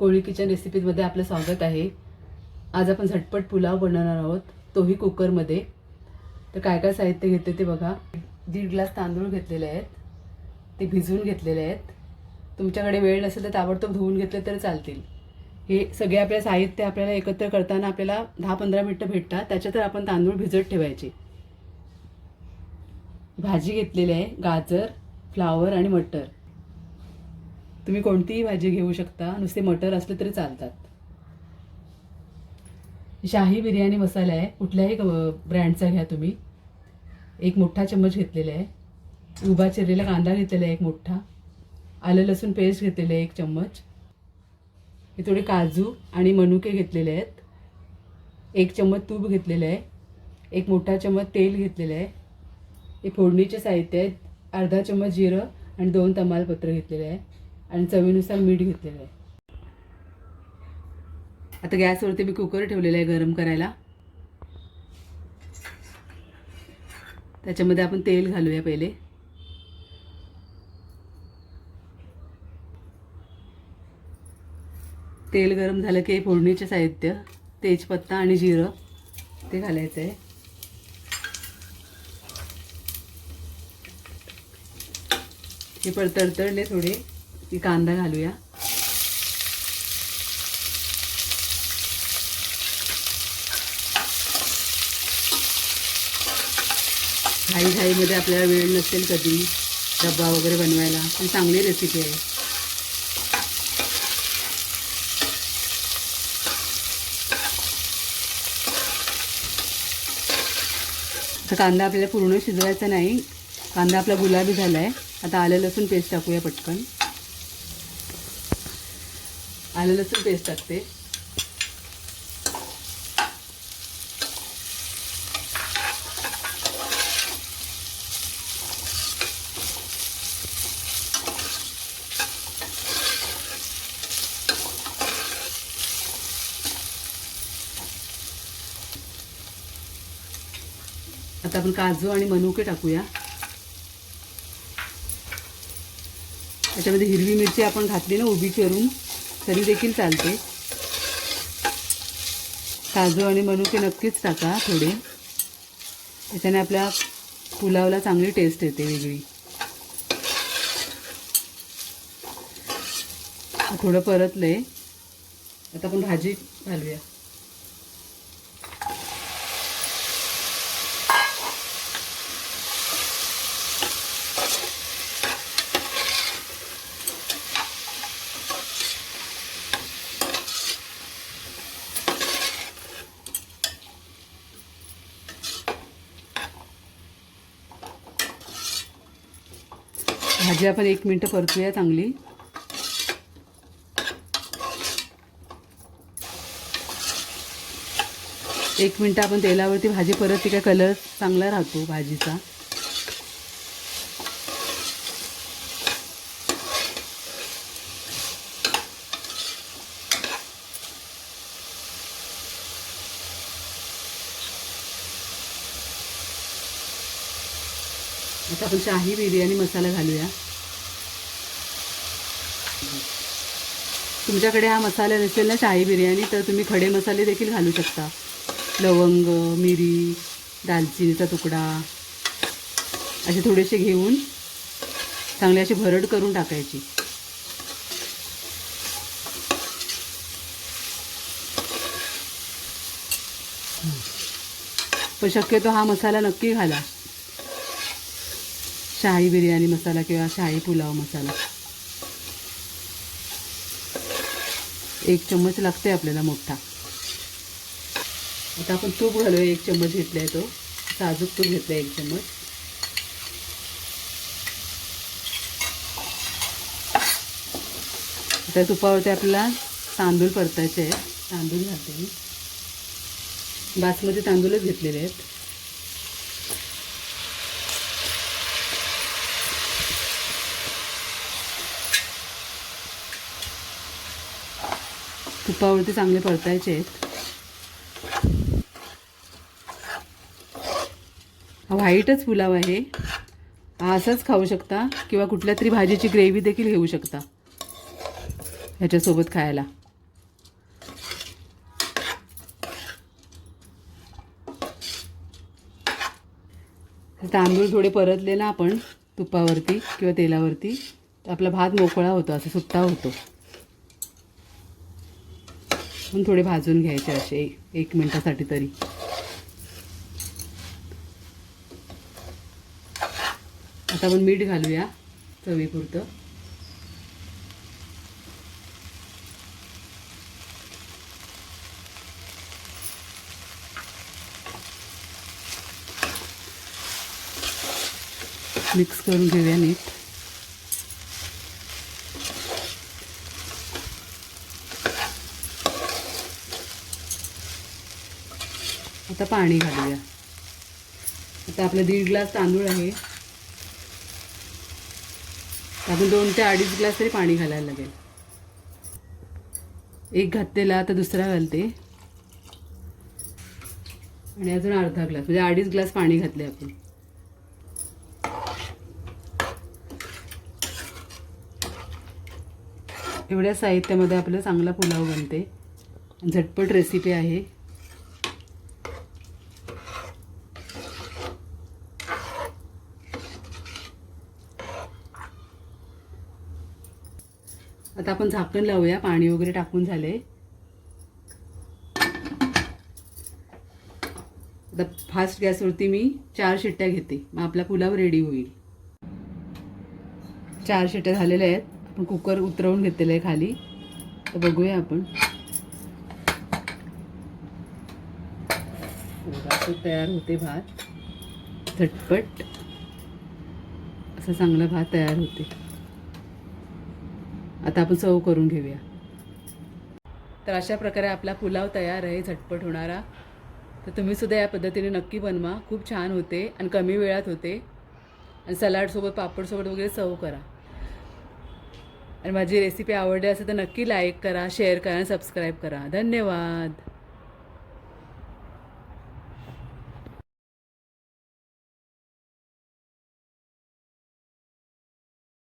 कोळी kitchen रेसिपीजमध्ये आपलं स्वागत आहे. आज आपण झटपट पुलाव बनवणार आहोत तोही कुकरमध्ये. तर काय काय साहित्य घेते ते बघा. दीड ग्लास तांदूळ घेतलेले आहेत. ते भिजवून घेतलेले आहेत. तुमच्याकडे वेळ नसेल तर ताबडतोब धुवून घेतले तर चालतील. हे सगळे आपले साहित्य आपल्याला एकत्र करताना आपल्याला दहा पंधरा मिनटं भेटतात. त्याच्यात आपण तांदूळ भिजत ठेवायचे. भाजी घेतलेली आहे गाजर फ्लावर आणि मटर. तुम्ही कोणतीही भाजी घेऊ शकता. नुसते मटर असले तरी चालतात. शाही बिर्याणी मसाला आहे. कुठल्याही ब्रँडचा घ्या तुम्ही. एक मोठा चम्मच घेतलेला आहे. उभा चिरलेला कांदा घेतलेला आहे एक मोठा. आलं लसूण पेस्ट घेतलेलं आहे एक चम्मच. हे थोडे काजू आणि मनुके घेतलेले आहेत. एक चम्मच तूप घेतलेलं आहे. एक मोठा चम्मच तेल घेतलेलं आहे. हे फोडणीचे साहित्य आहेत. अर्धा चम्मच जिरं आणि दोन तमालपत्र घेतलेले आहे. आणि चवीनुसार मीठ घेतलेलं आहे. आता गॅसवरती मी कुकर ठेवलेला आहे गरम करायला. त्याच्यामध्ये आपण तेल घालूया पहिले. तेल गरम झालं की फोडणीचे साहित्य तेजपत्ता आणि जिरं ते घालायचं आहे. हे पण तडतडले थोडे. की कांदा घालूया. घाई घाईमध्ये आपल्याला वेळ नसेल कधी डब्बा वगैरे बनवायला. पण चांगली रेसिपी आहे. तर कांदा आपल्याला पूर्ण शिजवायचा नाही. कांदा आपला गुलाबी झाला आहे आता आलं लसूण पेस्ट टाकूया पटकन. आलं लसूण पेस्ट टाकते. आता आपण काजू आणि मनुके टाकूया. त्याच्यामध्ये हिरवी मिरची आपण घातली ना उभी करून. तरी देखील चालते. काजू आणि मनुके नक्कीच टाका थोडे. त्याच्याने आपल्या पुलावला चांगली टेस्ट येते वेगळी. थोडं परतलंय. आता आपण भाजी घालूया. भाजी आपण एक मिनटं परतूया चांगली. एक मिनटं आपण तेलावरती भाजी परत तिका कलर चांगला राहतो भाजीचा. आता आपण शाही बिर्याणी मसाला घालूया. तुमच्याकडे हा मसाला नसेल ना शाही बिर्याणी तर तुम्ही खडे मसाले देखील घालू शकता. लवंग मिरी दालचिनीचा तुकडा असे थोडेसे घेऊन चांगले अशी भरड करून टाकायची. पण शक्यतो हा मसाला नक्की घाला. शाही बिर्याणी मसाला किंवा शाही पुलाव मसाला. एक चम्मच लागते आपल्याला मोठा. आता आपण तूप घालूया एक चम्मच घेतला आहे तो. साजूक तूप घेतला एक चम्मच. त्या तुपावरती आपल्याला तांदूळ परतायचे आहेत. तांदूळ घालते मी. बासमती तांदूळच घेतलेले आहेत. तुपावरती चांगले परतायचे आहेत. हा व्हाईटच पुलाव आहे. असंच खाऊ शकता किंवा कुठल्या तरी भाजीची ग्रेव्ही देखील घेऊ शकता ह्याच्यासोबत खायला. तांदूळ थोडे परतलेला आपण तुपावरती किंवा तेलावरती. आपला भात मोकळा होतो असा सुट्टा होतो. पण थोडे भाजून घ्यायचे असे एक- एक मिनटासाठी तरी. आता आपण मीठ घालूया चवीपुरतं. मिक्स करून घेऊया नीट आता पाणी घालूया. आता आपलं दीड ग्लास तांदूळ आहे. आपण दोन ते अडीच ग्लास तरी पाणी घालायला लागेल. एक घातलेला तर दुसरा घालते. आणि अजून अर्धा ग्लास म्हणजे अडीच ग्लास पाणी घातले आपण. एवढ्या साहित्यामध्ये आपलं चांगला पुलाव बनते. झटपट रेसिपी आहे. आता आपण झाकण लावूया पाणी वगैरे टाकून झाले आता फास्ट गॅसवरती मी चार शिट्ट्या घेते मग आपला पुलाव रेडी होईल. चार शिट्ट्या झालेल्या आहेत आपण कुकर उतरवून घेतलेलं आहे खाली. तर बघूया आपण. तयार होते भात. झटपट. असा चांगला भात तयार होते. आता आपण चव करून घेऊया. तर अशा प्रकारे आपला पुलाव तयार आहे झटपट होणारा. तर तुम्ही सुद्धा या पद्धतीने नक्की बनवा. खूप छान होते आणि कमी वेळात होते. आणि सलाडसोबत पापडसोबत वगैरे चव करा. आणि माझी रेसिपी आवडली असेल तर नक्की लाईक करा शेअर करा आणि सबस्क्राईब करा. धन्यवाद.